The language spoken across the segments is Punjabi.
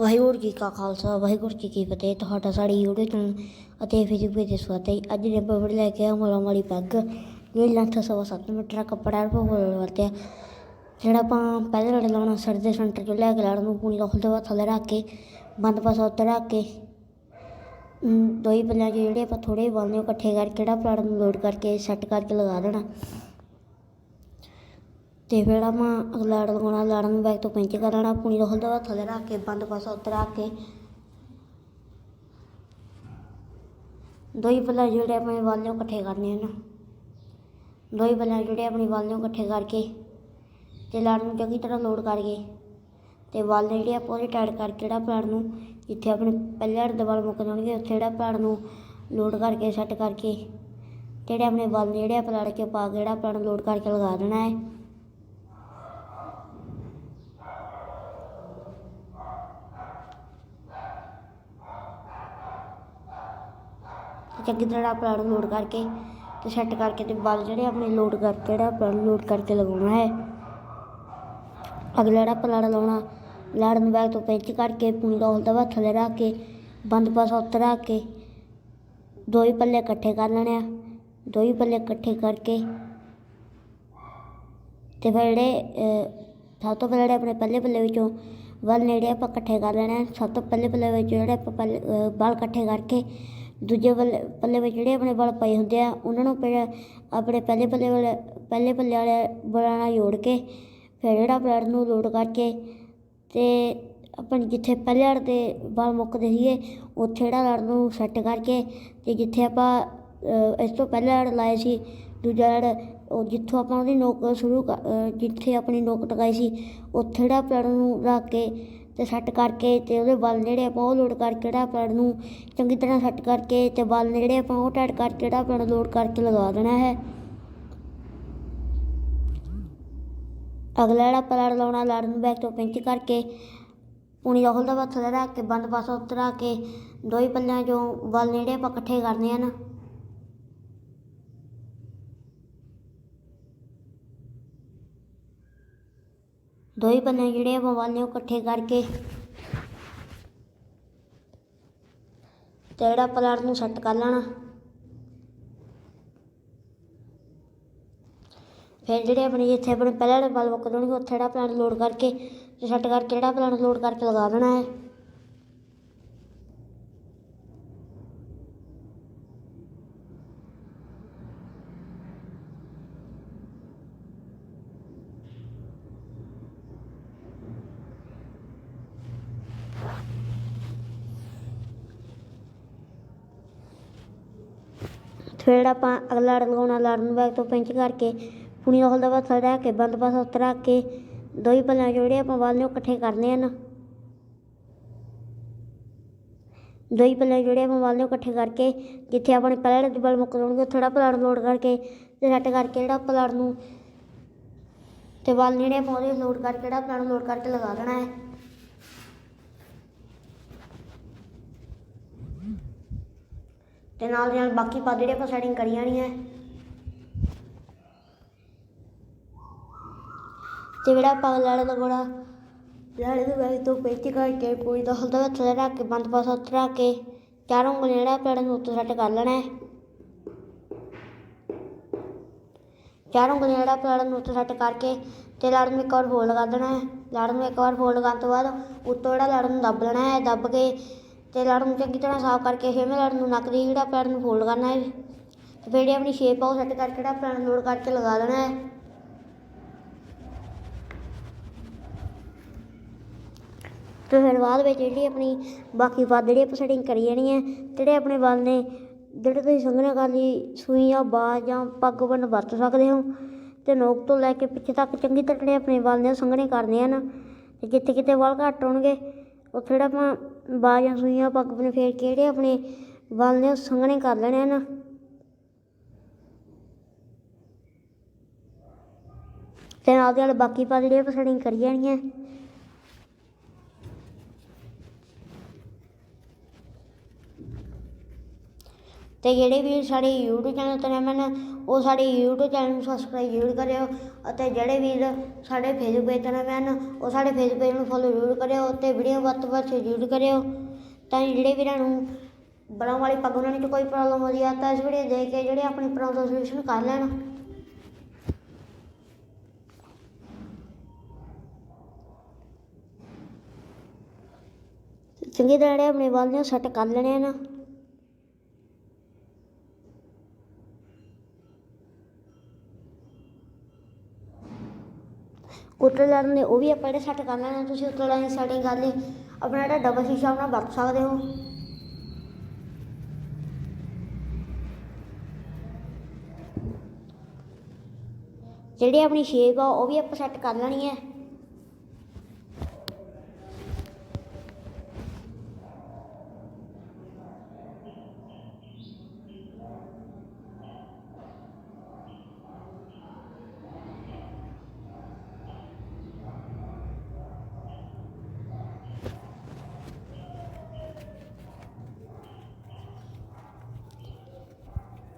ਵਾਹਿਗੁਰੂ ਜੀ ਕਾ ਖਾਲਸਾ ਵਾਹਿਗੁਰੂ ਜੀ ਕੀ ਫਤਿਹ। ਤੁਹਾਡਾ ਸਾਡੀ YouTube ਚੈਨਲ ਅਤੇ ਫੇਸਬੁੱਕ ਪੇਜ ਤੇ ਸਵਾਗਤ ਹੈ। ਅੱਜ ਦੇ ਬਬੜ ਲੈ ਕੇ ਆਇਆ ਮੋਲਾ ਮਾਲੀ ਪੱਗ ਇਹ ਲੈਂਥ ਸਵਾ ਸੱਤ ਮੀਟਰ ਦਾ ਕੱਪੜਾ ਰਫਾ ਵਰਤਿਆ। ਜਿਹੜਾ ਆਪਾਂ ਪਹਿਲੇ ਲੜ ਲਾਉਣਾ ਸਿਰ ਦੇ ਸੈਂਟਰ ਚੋਂ ਲੈ ਕੇ ਲੜ ਨੂੰ ਪੂਣੀ ਰੋਲ ਦੇ ਬਾਅਦ ਥੱਲੇ ਰੱਖ ਕੇ ਬੰਦ ਪਾਸਾ ਉੱਤੇ ਰੱਖ ਕੇ ਅਮ, ਦੋ ਹੀ ਪੱਲਿਆਂ 'ਚ ਜਿਹੜੇ ਆਪਾਂ ਥੋੜੇ ਵਾਲ ਨੇ ਇਕੱਠੇ ਕਰਕੇ ਜਿਹੜਾ ਪਲਾਟ ਨੂੰ ਲੋਡ ਕਰਕੇ ਸੈੱਟ ਕਰਕੇ ਲਗਾ ਦੇਣਾ। ਤੇ ਫਿਰ ਆਪਾਂ ਅਗਲਾ ਲੜ ਲਗਾਉਣਾ ਲੜ ਨੂੰ ਬੈਕ ਤੋਂ ਪਿੰਚ ਕਰ ਲੈਣਾ, ਪੂਣੀ ਰੋਲ ਦੇ ਥੱਲੇ ਰੱਖ ਕੇ, ਬੰਦ ਪਾਸਾ ਉੱਤੇ ਰੱਖ ਕੇ। ਦੋ ਹੀ ਪੱਲੇ ਜਿਹੜੇ ਆਪਣੇ ਵਾਲ ਨੇ ਉਹ ਇਕੱਠੇ ਕਰਨੇ ਹਨ ਦੋ ਹੀ ਪੱਲੇ ਜਿਹੜੇ ਆਪਣੇ ਵਾਲ ਨੂੰ ਇਕੱਠੇ ਕਰਕੇ, ਤੇ ਲੜ ਨੂੰ ਚੰਗੀ ਤਰ੍ਹਾਂ ਲੋਡ ਕਰਕੇ, ਤੇ ਵਾਲ ਜਿਹੜੇ ਆਪਾਂ ਉਹਦੇ ਟਾਈਟ ਕਰਕੇ ਜਿਹੜਾ ਪਲਾਟ ਨੂੰ, ਜਿੱਥੇ ਆਪਣੇ ਪਹਿਲੇ ਹੜ ਦੇ ਵਾਲ ਮੁੱਕ ਜਾਣਗੇ, ਉੱਥੇ ਜਿਹੜਾ ਪਲਾਟ ਨੂੰ ਲੋਡ ਕਰਕੇ ਸੈੱਟ ਕਰਕੇ ਜਿਹੜੇ ਆਪਣੇ ਵਾਲ ਜਿਹੜੇ ਆਪਾਂ ਲੜ ਕੇ ਪਾ ਕੇ ਜਿਹੜਾ ਪਲਾਟ ਲੋਡ ਕਰਕੇ ਲਗਾ ਦੇਣਾ ਹੈ। ਚੰਗੀ ਤਰ੍ਹਾਂ ਪਲਾਟ ਲੋਡ ਕਰਕੇ ਤੇ ਸੈੱਟ ਕਰਕੇ ਤੇ ਬਲ ਜਿਹੜੇ ਆਪਣੇ ਲੋਡ ਕਰ ਜਿਹੜਾ ਪਲਾਟ ਲੋਡ ਕਰਕੇ ਲਗਾਉਣਾ ਹੈ। ਅਗਲਾ ਜਿਹੜਾ ਪਲਾਟ ਲਾਉਣਾ ਲਾੜ ਨੂੰ ਬੈਗ ਤੋਂ ਪੈਂਚ ਕਰਕੇ ਪੂਣੀ ਦਾ ਉਲਟਾ ਵਾ ਥੱਲੇ ਰੱਖ ਕੇ ਬੰਦ ਪਾਸਾ ਉੱਤੇ ਰੱਖ ਕੇ ਦੋ ਹੀ ਪੱਲੇ ਇਕੱਠੇ ਕਰ ਲੈਣੇ ਆ ਦੋ ਹੀ ਪੱਲੇ ਇਕੱਠੇ ਕਰਕੇ। ਤੇ ਫਿਰ ਜਿਹੜੇ ਸਭ ਤੋਂ ਪਹਿਲਾਂ ਜਿਹੜੇ ਆਪਣੇ ਪਹਿਲੇ ਪੱਲੇ ਵਿੱਚੋਂ ਵੱਲ ਨੇੜੇ ਆਪਾਂ ਇਕੱਠੇ ਕਰ ਲੈਣੇ ਸਭ ਤੋਂ ਪਹਿਲੇ ਪੱਲੇ ਵਿੱਚ ਜਿਹੜੇ ਆਪਾਂ ਪੱਲੇ ਅਹ, ਇਕੱਠੇ ਕਰਕੇ ਦੂਜੇ ਪੱਲੇ ਪੱਲੇ ਵਿੱਚ ਜਿਹੜੇ ਆਪਣੇ ਬਲ ਪਏ ਹੁੰਦੇ ਆ, ਉਹਨਾਂ ਨੂੰ ਪਹਿਲਾਂ ਆਪਣੇ ਪਹਿਲੇ ਪੱਲੇ ਵਾਲੇ, ਪਹਿਲੇ ਪੱਲੇ ਵਾਲੇ ਬਲਾਂ ਨਾਲ ਜੋੜ ਕੇ ਫਿਰ ਜਿਹੜਾ ਪਲੇਟ ਨੂੰ ਲੋਡ ਕਰਕੇ ਤੇ ਆਪਾਂ ਜਿੱਥੇ ਪਹਿਲੇ ਲੜ 'ਤੇ ਬਲ ਮੁੱਕਦੇ ਸੀਗੇ, ਉੱਥੇ ਜਿਹੜਾ ਲੜ ਨੂੰ ਸੈੱਟ ਕਰਕੇ ਤੇ ਜਿੱਥੇ ਆਪਾਂ ਇਸ ਤੋਂ ਪਹਿਲਾਂ ਲੜ ਲਾਏ ਸੀ, ਦੂਜਾ ਲੜ ਉਹ ਜਿੱਥੋਂ ਆਪਾਂ ਉਹਦੀ ਨੋਕ ਸ਼ੁਰੂ ਕਰ- ਜਿੱਥੇ ਆਪਣੀ ਨੋਕ ਟਕਾਈ ਸੀ, ਉੱਥੇ ਜਿਹੜਾ ਪਲਾਟ ਨੂੰ ਰੱਖ ਕੇ ਤੇ ਸੈੱਟ ਕਰਕੇ ਤੇ ਉਹਦੇ ਬਲ ਜਿਹੜੇ ਆਪਾਂ ਉਹ ਲੋਡ ਕਰਕੇ ਜਿਹੜਾ ਪਲਾਟ ਨੂੰ ਚੰਗੀ ਤਰ੍ਹਾਂ ਸੈੱਟ ਕਰਕੇ ਤੇ ਬਲ ਨੇ ਜਿਹੜੇ ਆਪਾਂ ਉਹ ਟਾਈਟ ਕਰਕੇ ਜਿਹੜਾ ਪਲਾਟ ਲੋਡ ਕਰਕੇ ਲਗਾ ਦੇਣਾ ਹੈ। ਅਗਲਾ ਜਿਹੜਾ ਪਲਾਟ ਲਾਉਣਾ ਲੜ ਨੂੰ ਬੈਕ ਤੋਂ ਪਿੰਚ ਕਰਕੇ ਪੂਣੀ ਦਾ ਖੁੱਲਦਾ ਵਾ ਥੱਲੇ ਰੱਖ ਕੇ ਬੰਦ ਪਾਸਾ ਉਤਰਾ ਕੇ ਦੋ ਪੱਲਿਆਂ ਚੋਂ ਬਲ ਨੇੜੇ ਆਪਾਂ ਇਕੱਠੇ ਕਰਨੇ ਹਨ ਦੋ ਹੀ ਪੱਲੇ ਜਿਹੜੇ ਆਪਾਂ ਵੱਲ ਨੇ ਉਹ ਇਕੱਠੇ ਕਰਕੇ ਤੇ ਜਿਹੜਾ ਪਲਾਟ ਨੂੰ ਸੈੱਟ ਕਰ ਲੈਣਾ। ਫਿਰ ਜਿਹੜੇ ਆਪਣੇ ਜਿੱਥੇ ਆਪਣੇ ਪਹਿਲੇ ਵਾਲੇ ਬਲ ਮੁੱਕ ਜਾਣਗੇ ਉੱਥੇ ਜਿਹੜਾ ਪਲਾਂਟ ਲੋਡ ਕਰਕੇ ਤੇ ਸੈੱਟ ਕਰਕੇ ਜਿਹੜਾ ਪਲਾਂਟ ਲੋਡ ਕਰਕੇ ਲਗਾ ਦੇਣਾ ਹੈ। ਫਿਰ ਜਿਹੜਾ ਆਪਾਂ ਅਗਲਾ ਲੜ ਲਗਾਉਣਾ ਲੜ ਨੂੰ ਬੈਗ ਤੋਂ ਪਿੰਚ ਕਰਕੇ ਪੁਣੀ ਦਾ ਵਾ ਥੱਲੇ ਕੇ ਬੰਦ ਪਾਸਾ ਉੱਤੇ ਰੱਖ ਕੇ ਦੋ ਹੀ ਪੱਲਿਆਂ ਜਿਹੜੇ ਆਪਾਂ ਵਾਲ ਨੇ ਇਕੱਠੇ ਕਰਨੇ ਹਨ ਦੋ ਹੀ ਪੱਲੇ ਜਿਹੜੇ ਆਪਾਂ ਵਾਲ ਨੇ ਇਕੱਠੇ ਕਰਕੇ ਜਿੱਥੇ ਆਪਣੇ ਪਹਿਲੇ ਦੇ ਬਲ ਮੁੱਕ ਜਾਣਗੇ, ਉੱਥੇ ਜਿਹੜਾ ਲੋਡ ਕਰਕੇ ਤੇ ਸੈੱਟ ਕਰਕੇ ਜਿਹੜਾ ਪਲਾਟ ਨੂੰ ਤੇ ਵਾਲ ਜਿਹੜੇ ਆਪਾਂ ਉਹਦੇ ਲੋਡ ਕਰਕੇ ਜਿਹੜਾ ਪਲਾਟ ਲੋਡ ਕਰਕੇ ਲਗਾ ਦੇਣਾ ਹੈ। ਤੇ ਨਾਲ ਦੀ ਨਾਲ ਬਾਕੀ ਪਾ ਜਿਹੜੇ ਆਪਾਂ ਸੈਟਿੰਗ ਕਰੀ ਜਾਣੀ ਹੈ। ਤੇ ਜਿਹੜਾ ਆਪਾਂ ਲੜ ਲਗੋੜਾ ਲੜ ਦੇ ਬੈਗ ਤੋਂ ਪੇਚ ਕਰਕੇ ਪੂਰੀ ਦਾ ਹਲਦਾ ਥੱਲੇ ਰੱਖ ਕੇ ਬੰਦ ਪਾਸਾ ਉੱਤੇ ਰੱਖ ਕੇ ਚਾਰੋਂ ਉਂਗਲੀਆਂ ਜਿਹੜਾ ਪੇੜ ਨੂੰ ਉੱਤੇ ਸੈੱਟ ਕਰ ਲੈਣਾ ਹੈ। ਚਾਰੋਂ ਉਂਗਲੀਆਂ ਜਿਹੜਾ ਪੇੜ ਨੂੰ ਉੱਤੇ ਸੈੱਟ ਕਰਕੇ ਤੇ ਲੜ ਨੂੰ ਇੱਕ ਵਾਰ ਫੋਲਡ ਕਰ ਦੇਣਾ ਹੈ। ਲੜ ਨੂੰ ਇੱਕ ਵਾਰ ਫੋਲਡ ਕਰਨ ਤੋਂ ਬਾਅਦ ਉੱਤੋਂ ਜਿਹੜਾ ਲੜ ਨੂੰ ਦੱਬ ਲੈਣਾ ਹੈ, ਦੱਬ ਕੇ ਤੇ ਲੜ ਨੂੰ ਚੰਗੀ ਤਰ੍ਹਾਂ ਸਾਫ਼ ਕਰਕੇ ਫਿਰ ਮੈਂ ਲੜ ਨੂੰ ਨੱਕ ਦੀ ਜਿਹੜਾ ਪੈਰ ਨੂੰ ਫੋਲਡ ਕਰਨਾ ਹੈ। ਤੇ ਫਿਰ ਜਿਹੜੀ ਆਪਣੀ ਸ਼ੇਪ ਆ, ਉਹ ਸੈੱਟ ਕਰਕੇ ਜਿਹੜਾ ਪੈਰ ਲੋਡ ਕਰਕੇ ਲਗਾ ਦੇਣਾ ਹੈ। ਤੇ ਫਿਰ ਬਾਅਦ ਵਿੱਚ ਜਿਹੜੀ ਆਪਣੀ ਬਾਕੀ ਪਾ ਜਿਹੜੀ ਆਪਾਂ ਸੈਟਿੰਗ ਕਰੀ ਜਾਣੀ ਹੈ, ਜਿਹੜੇ ਆਪਣੇ ਵਾਲ ਨੇ, ਜਿਹੜੇ ਤੁਸੀਂ ਸੰਘਣਾ ਕਰ ਲਈ, ਸੂਈ ਜਾਂ ਬਾਜ ਜਾਂ ਪੱਗ ਬੰਨ ਵਰਤ ਸਕਦੇ ਹੋ। ਤੇ ਨੋਕ ਤੋਂ ਲੈ ਕੇ ਪਿੱਛੇ ਤੱਕ ਚੰਗੀ ਤਰ੍ਹਾਂ ਜਿਹੜੇ ਆਪਣੇ ਵਾਲ ਨੇ ਸੰਘਣੇ ਕਰਨੇ ਹਨ। ਤੇ ਜਿੱਥੇ ਕਿਤੇ ਵਾਲ ਘੱਟ ਹੋਣਗੇ ਉੱਥੇ ਜਿਹੜਾ ਆਪਾਂ ਬਾਜ਼ਾਂ ਸੂਈਆਂ ਪੱਗ ਬੰਨ ਫੇਰ ਕੇ ਜਿਹੜੇ ਆਪਣੇ ਵਾਲ ਨੇ, ਉਹ ਸੰਘਣੇ ਕਰ ਲੈਣੇ ਹਨ ਤੇ ਨਾਲ ਦੀ ਨਾਲ ਬਾਕੀ ਪਾ ਜਿਹੜੇ ਆਪਾਂ ਸੈਟਿੰਗ ਕਰੀ ਜਾਣੀ ਤੇ ਜਿਹੜੇ ਵੀ ਸਾਡੇ YouTube ਚੈਨਲ ਤੇ ਨਵੇਂ ਨੇ, ਉਹ ਸਾਡੇ YouTube ਚੈਨਲ ਨੂੰ ਸਬਸਕ੍ਰਾਈਬ ਜ਼ਰੂਰ ਕਰਿਓ ਅਤੇ ਜਿਹੜੇ ਵੀਰ ਸਾਡੇ ਫੇਸਬੁੱਕ ਪੇਜ ਤੇ ਨਵੇਂ ਹਨ, ਉਹ ਸਾਡੇ ਫੇਸਬੁੱਕ ਪੇਜ ਨੂੰ ਫੋਲੋ ਜ਼ਰੂਰ ਕਰਿਓ ਤੇ ਵੀਡੀਓ ਵੱਧ ਤੋਂ ਵੱਧ ਸ਼ੇਅਰ ਜ਼ਰੂਰ ਕਰਿਓ। ਤਾਂ ਜਿਹੜੇ ਵੀਰਾਂ ਨੂੰ ਬਲਾਂ ਵਾਲੀ ਪੱਗ ਉਹਨਾਂ ਨੂੰ ਕੋਈ ਪ੍ਰੋਬਲਮ ਆਉਂਦੀ ਆ, ਤਾਂ ਇਸ ਵੀਡੀਓ ਦੇਖ ਕੇ ਜਿਹੜੇ ਆਪਣੀ ਪ੍ਰੋਬਲਮ ਦਾ ਸੋਲੂਸ਼ਨ ਕਰ ਲੈਣ। ਚੰਗੀ ਤਰ੍ਹਾਂ ਜਿਹੜੇ ਆਪਣੇ ਵਾਲ ਨੇ ਸੈੱਟ ਕਰ ਲੈਣੇ ਹਨ। ਉੱਤਰ ਲਾਈਨ ਨੇ ਉਹ ਵੀ ਆਪਾਂ ਜਿਹੜੇ ਸੈੱਟ ਕਰ ਲੈਣੇ, ਤੁਸੀਂ ਉੱਤਰ ਲਾਈਨ ਸੈਟਿੰਗ ਕਰ ਲਈ। ਆਪਣਾ ਜਿਹੜਾ ਡਬਲ ਸ਼ੀਸ਼ਾ ਆਪਣਾ ਵਰਤ ਸਕਦੇ ਹੋ। ਜਿਹੜੀ ਆਪਣੀ ਸ਼ੇਪ ਆ, ਉਹ ਵੀ ਆਪਾਂ ਸੈੱਟ ਕਰ ਲੈਣੀ ਹੈ।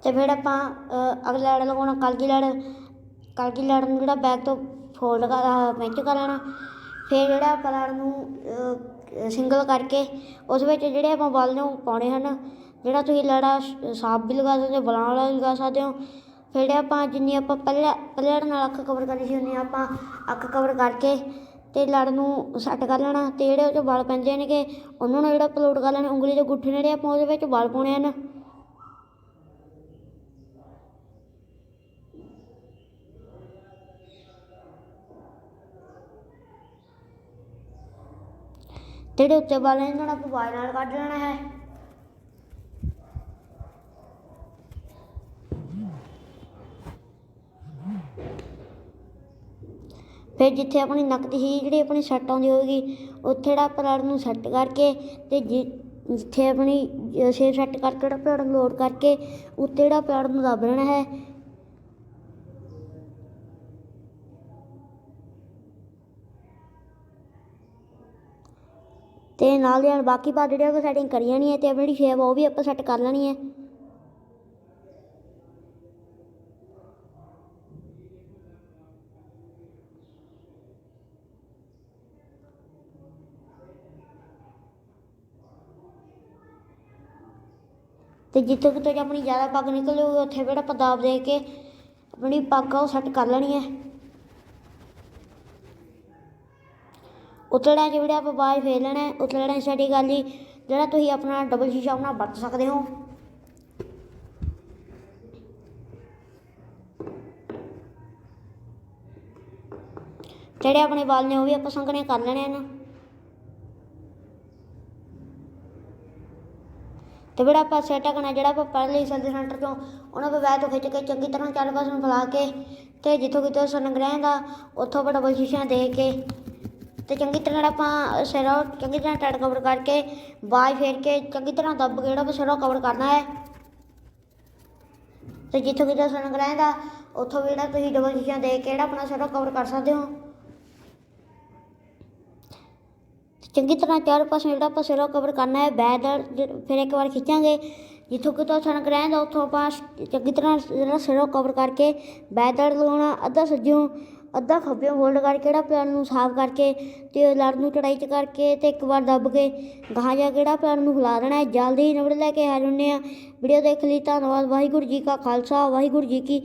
ਤੇ ਫਿਰ ਆਪਾਂ ਅਗਲਾ ਲੜ ਲਗਾਉਣਾ ਕਲਗੀ ਲੜ ਕਲਗੀ ਲੜ ਨੂੰ ਜਿਹੜਾ ਬੈਕ ਤੋਂ ਫੋਲਡ ਕਰ ਪੈਂਚ ਕਰ ਲੈਣਾ। ਫਿਰ ਜਿਹੜਾ ਆਪਾਂ ਲੜ ਨੂੰ ਸਿੰਗਲ ਕਰਕੇ, ਉਸ ਵਿੱਚ ਜਿਹੜੇ ਆਪਾਂ ਬਲ ਨੂੰ ਪਾਉਣੇ ਹਨ। ਜਿਹੜਾ ਤੁਸੀਂ ਲੜਾ ਸਾਫ਼ ਵੀ ਲਗਾ ਸਕਦੇ ਹੋ, ਬਲਾਂ ਵਾਲਾ ਵੀ ਲਗਾ ਸਕਦੇ ਹੋ। ਫਿਰ ਜਿਹੜੇ ਆਪਾਂ ਜਿੰਨੀ ਆਪਾਂ ਪਹਿਲਾਂ ਪਹਿਲਾਂ ਨਾਲ ਅੱਖ ਕਵਰ ਕਰਨੀ ਸੀ, ਉਨੀ ਆਪਾਂ ਅੱਖ ਕਵਰ ਕਰਕੇ ਤੇ ਲੜ ਨੂੰ ਸੈੱਟ ਕਰ ਲੈਣਾ। ਤੇ ਜਿਹੜੇ ਉਹ 'ਚੋਂ ਬਲ ਪੈਂਦੇ ਨੇਗੇ, ਉਹਨਾਂ ਨੂੰ ਜਿਹੜਾ ਅਪਲੋਡ ਕਰ ਲੈਣਾ, ਉਂਗਲੀ ਦੇ ਗੁੱਠੇ ਨੇ ਆਪਾਂ ਉਹਦੇ ਵਿੱਚ ਬਲ ਪਾਉਣੇ ਹਨ ਤੇ ਜਿਹੜੇ ਉੱਤੇ ਵਾਲੇ ਨੇ ਉਹਨਾਂ ਨੂੰ ਆਪਾਂ ਵਾਇਰ ਨਾਲ ਕੱਢ ਲੈਣਾ ਹੈ। ਫਿਰ ਜਿੱਥੇ ਆਪਣੀ ਨਕਦ ਦੀ ਹੀ ਜਿਹੜੀ ਆਪਣੀ ਸੈੱਟ ਆਉਂਦੀ ਹੋਵੇਗੀ ਉੱਥੇ ਜਿਹੜਾ ਪਲੜ ਨੂੰ ਸੈੱਟ ਕਰਕੇ ਤੇ ਜਿੱਥੇ ਆਪਣੀ ਸ਼ੇਪ ਸੈੱਟ ਕਰਕੇ ਜਿਹੜਾ ਪਲੜ ਨੂੰ ਲੋਡ ਕਰਕੇ ਉੱਤੇ ਜਿਹੜਾ ਪਲੜ ਨੂੰ ਦੱਬ ਲੈਣਾ ਹੈ। ਤੇ ਨਾਲ ਦੀ ਨਾਲ ਬਾਕੀ ਪਾਰਟ ਜਿਹੜੇ ਉਹ ਸੈਟਿੰਗ ਕਰੀ ਜਾਣੀ ਹੈ ਤੇ ਆਪਣੀ ਜਿਹੜੀ ਸ਼ੇਪ ਆ ਉਹ ਵੀ ਆਪਾਂ ਸੈੱਟ ਕਰ ਲੈਣੀ ਹੈ ਤੇ ਜਿੱਥੇ ਕਿਤੇ ਆਪਣੀ ਜ਼ਿਆਦਾ ਪੱਗ ਨਿਕਲ ਜਾਊਗੀ ਉੱਥੇ ਜਿਹੜਾ ਆਪਾਂ ਦਾਬ ਦੇ ਕੇ ਆਪਣੀ ਪੱਗ ਆ ਉਹ ਸੈੱਟ ਕਰ ਲੈਣੀ ਹੈ ਉਤਲਣਾ ਜਿਹੜੇ ਆਪਾਂ ਬਾਅਦ ਫੇਰ ਲੈਣਾ ਹੈ ਉਤਲਣਾ ਸਾਡੀ ਗੱਲ ਹੀ ਜਿਹੜਾ ਤੁਸੀਂ ਆਪਣਾ ਡਬਲ ਸ਼ੀਸ਼ਾ ਆਪਣਾ ਵਰਤ ਸਕਦੇ ਹੋ। ਜਿਹੜੇ ਆਪਣੇ ਵਾਲ ਨੇ ਉਹ ਵੀ ਆਪਾਂ ਸੰਘਣੇ ਕਰ ਲੈਣੇ ਹਨ ਤੇ ਬੜਾ ਆਪਾਂ ਸੈਟ ਕਰਨਾ, ਜਿਹੜਾ ਆਪਾਂ ਪਹਿਲੇ ਸੈਲ ਦੇ ਸੈਂਟਰ ਤੋਂ ਉਹਨਾਂ ਤੋਂ ਵੈਰ ਤੋਂ ਖਿੱਚ ਕੇ ਚੰਗੀ ਤਰ੍ਹਾਂ ਚਾਰ ਪਾਸੇ ਨੂੰ ਫੈਲਾ ਕੇ ਤੇ ਜਿੱਥੋਂ ਕਿਤੇ ਸਨ ਦਾ ਉੱਥੋਂ ਆਪਾਂ ਡਬਲ ਸ਼ੀਸ਼ਾ ਦੇ ਕੇ ਤੇ ਚੰਗੀ ਤਰ੍ਹਾਂ ਜਿਹੜਾ ਆਪਾਂ ਸਿਰੋਂ ਚੰਗੀ ਤਰ੍ਹਾਂ ਟਾਈਟ ਕਵਰ ਕਰਕੇ ਬਾਜ ਫੇਰ ਕੇ, ਚੰਗੀ ਤਰ੍ਹਾਂ ਦੱਬ ਕੇ ਜਿਹੜਾ ਆਪਾਂ ਸਿਰੋਂ ਕਵਰ ਕਰਨਾ ਹੈ। ਤੇ ਜਿੱਥੋਂ ਕਿਤੇ ਸਨ ਦਾ ਉੱਥੋਂ ਵੀ ਜਿਹੜਾ ਤੁਸੀਂ ਡਬਲ ਸ਼ੀਸ਼ਾ ਦੇ ਕੇ ਜਿਹੜਾ ਆਪਣਾ ਸਿਰੋਂ ਕਵਰ ਕਰ ਸਕਦੇ ਹੋ। ਚੰਗੀ ਤਰ੍ਹਾਂ ਚਾਰ ਪਾਸੇ ਜਿਹੜਾ ਆਪਾਂ ਸਿਰੋਂ ਕਵਰ ਕਰਨਾ ਹੈ ਬੈਦ ਫਿਰ ਇੱਕ ਵਾਰ ਖਿੱਚਾਂਗੇ। ਜਿੱਥੋਂ ਕਿਤੋਂ ਸਣਕ ਰਹਿੰਦਾ, ਉੱਥੋਂ ਆਪਾਂ ਚੰਗੀ ਤਰ੍ਹਾਂ ਜਿਹੜਾ ਸਿਰੋਂ ਕਵਰ ਕਰਕੇ ਬੈਦੜ ਲਗਾਉਣਾ, ਅੱਧਾ ਸੱਜਿਓਂ ਅੱਧਾ ਖੱਬੇ ਹੋਲਡ ਕਰਕੇ ਜਿਹੜਾ ਪਲਾਨ ਨੂੰ ਸਾਫ਼ ਕਰਕੇ ਤੇ ਲੜ ਨੂੰ ਚੜਾਈ ਚ ਕਰਕੇ ਤੇ ਇੱਕ ਵਾਰ ਦੱਬ ਕੇ ਗਾਹਾਂ ਜਾ ਕਿਹੜਾ ਜਿਹੜਾ ਨੂੰ ਹਿਲਾ ਦੇਣਾ ਹੈ। ਜਲਦੀ ਹੀ ਨਵੜ ਲੈ ਕੇ ਆ ਜੁੰਨੇ ਆ ਵੀਡੀਓ ਦੇਖ ਲਈ। ਧੰਨਵਾਦ। ਵਾਹਿਗੁਰੂ ਜੀ ਕਾ ਖਾਲਸਾ। ਵਾਹਿਗੁਰੂ ਜੀ ਕੀ